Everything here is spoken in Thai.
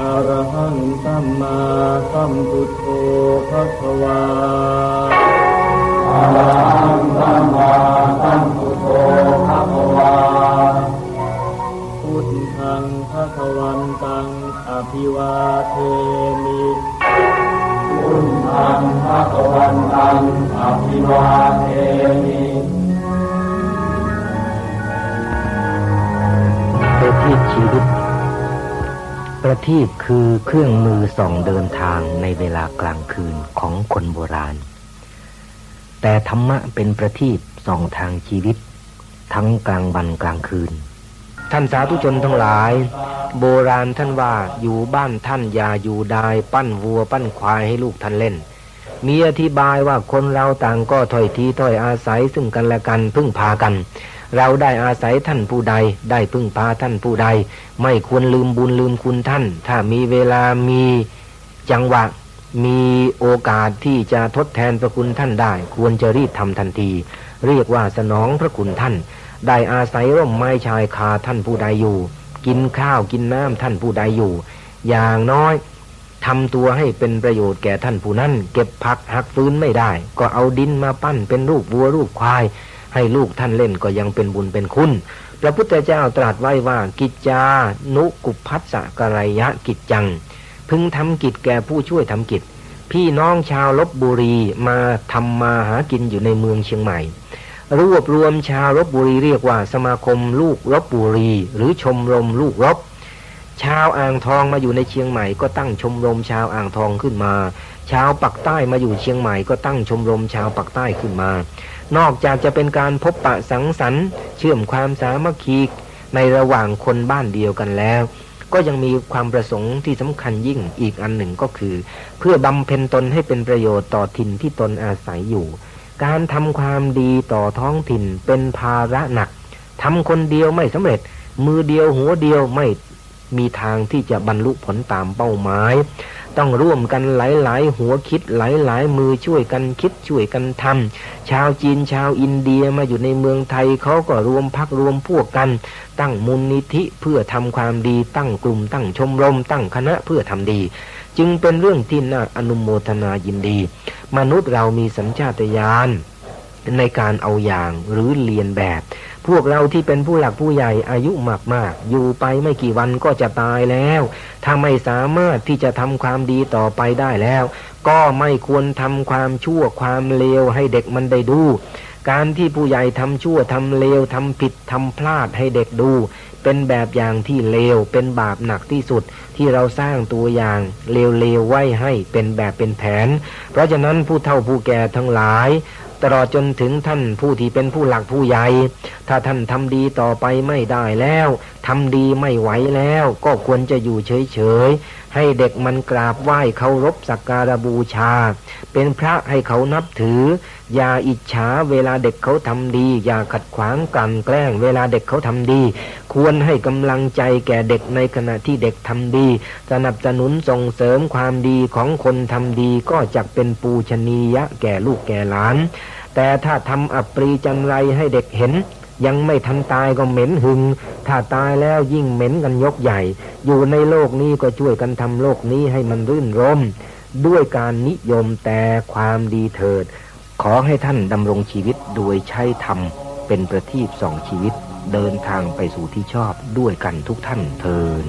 อะระหังสัมมาสัมพุทโธภะคะวาอะระหังสัมมาสัมพุทโธภะคะวาพุทธังภะคะวันตังอภิวาเทมิพุทธังภะคะวันตังอภิวาเทมิประทีชีวิต ประทีปคือเครื่องมือส่องเดินทางในเวลากลางคืนของคนโบราณ แต่ธรรมะเป็นประทีปส่องทางชีวิต ทั้งกลางวันกลางคืน ท่านสาธุชนทั้งหลาย โบราณท่านว่าอยู่บ้านท่านอย่าอยู่ดายปั้นวัวปั้นควายให้ลูกท่านเล่น มีอธิบายว่าคนเราต่างก็ถอยทีถอยอาศัยซึ่งกันและกันพึ่งพากัน เราได้อาศัยท่านผู้ใด ได้พึ่งพาท่านผู้ใด ไม่ควรลืมบุญลืมคุณท่าน ถ้ามีเวลามีจังหวะมีโอกาสที่จะทดแทนพระคุณท่านได้ ควรจะรีบทำทันที เรียกว่าสนองพระคุณท่าน ได้อาศัยร่มไม้ชายคาท่านผู้ใดอยู่ กินข้าวกินน้ำท่านผู้ใดอยู่ อย่างน้อยทำตัวให้เป็นประโยชน์แก่ท่านผู้นั้น เก็บผักหักฟื้นไม่ได้ ก็เอาดินมาปั้นเป็นรูปวัวรูปควาย ให้ลูกท่านเล่นก็ยังเป็นบุญเป็นคุณ พระพุทธเจ้าตรัสไว้ว่ากิจจานุกุพัสสะกรยะกิจจัง พึงทำกิจแก่ผู้ช่วยทำกิจ พี่น้องชาวลบบุรีมาทำมาหากินอยู่ในเมืองเชียงใหม่ รวบรวมชาวลบบุรีเรียกว่าสมาคมลูกลบบุรี หรือชมรมลูกลบ ชาวอ่างทองมาอยู่ในเชียงใหม่ก็ตั้งชมรมชาวอ่างทองขึ้นมา ชาวปักใต้มาอยู่เชียงใหม่ก็ตั้งชมรมชาวปักใต้ขึ้นมา นอกจากจะเป็นการพบปะสังสรรค์เชื่อมความสามัคคีในระหว่างคนบ้านเดียวกันแล้ว ก็ยังมีความประสงค์ที่สำคัญยิ่งอีกอันหนึ่งก็คือ เพื่อบำเพ็ญตนให้เป็นประโยชน์ต่อถิ่นที่ตนอาศัยอยู่ การทำความดีต่อท้องถิ่นเป็นภาระหนักทำคนเดียวไม่สำเร็จ มือเดียวหัวเดียวไม่ มีทางที่จะบรรลุผลตามเป้าหมาย ต้องร่วมกันหลาย ๆ หัวคิดหลาย ๆ มือช่วยกันคิดช่วยกันทำชาวจีนชาวอินเดียมาอยู่ในเมืองไทยเขาก็รวมพักรวมพวกกัน ตั้งมูลนิธิเพื่อทำความดีตั้งกลุ่ม ตั้งชมรม ตั้งคณะเพื่อทำดี จึงเป็นเรื่องที่น่าอนุโมทนายินดี มนุษย์เรามีสัญชาตญาณในการเอาอย่างหรือเรียนแบบ พวกเราที่เป็นผู้หลักผู้ใหญ่อายุมากๆ อยู่ไปไม่กี่วันก็จะตายแล้ว ถ้าไม่สามารถที่จะทำความดีต่อไปได้แล้ว ก็ไม่ควรทำความชั่วความเลวให้เด็กมันได้ดู การที่ผู้ใหญ่ทำชั่วทำเลวทำผิดทำพลาดให้เด็กดู เป็นแบบอย่างที่เลวเป็นบาปหนักที่สุดที่เราสร้างตัวอย่างเลวๆไว้ให้เป็นแบบเป็นแผน เพราะฉะนั้นผู้เฒ่าผู้แก่ทั้งหลาย ตลอดจนถึงท่านผู้ที่เป็นผู้หลักผู้ใหญ่ ถ้าท่านทำดีต่อไปไม่ได้แล้วทำดีไม่ไหวแล้ว ก็ควรจะอยู่เฉยๆ ให้เด็กมันกราบไหว้เคารพสักการบูชา เป็นพระให้เขานับถือ อย่าอิจฉาเวลาเด็กเขาทำดี อย่าขัดขวางกลั่นแกล้ง เวลาเด็กเขาทำดี ควรให้กำลังใจแก่เด็กในขณะที่เด็กทำดี สนับสนุนส่งเสริมความดีของคนทำดีก็จะเป็นปูชนียะแก่ลูกแก่หลาน แต่ถ้าทำอัปรีจันไรให้เด็กเห็นยังไม่ทันตายก็เหม็นหึง ถ้าตายแล้วยิ่งเหม็นกันยกใหญ่ อยู่ในโลกนี้ก็ช่วยกันทำโลกนี้ให้มันรื่นรม ด้วยการนิยมแต่ความดีเถิด ขอให้ท่านดำรงชีวิตโดยใช้ธรรมเป็นประทีปส่องชีวิตเดินทางไปสู่ที่ชอบด้วยกันทุกท่านเทิน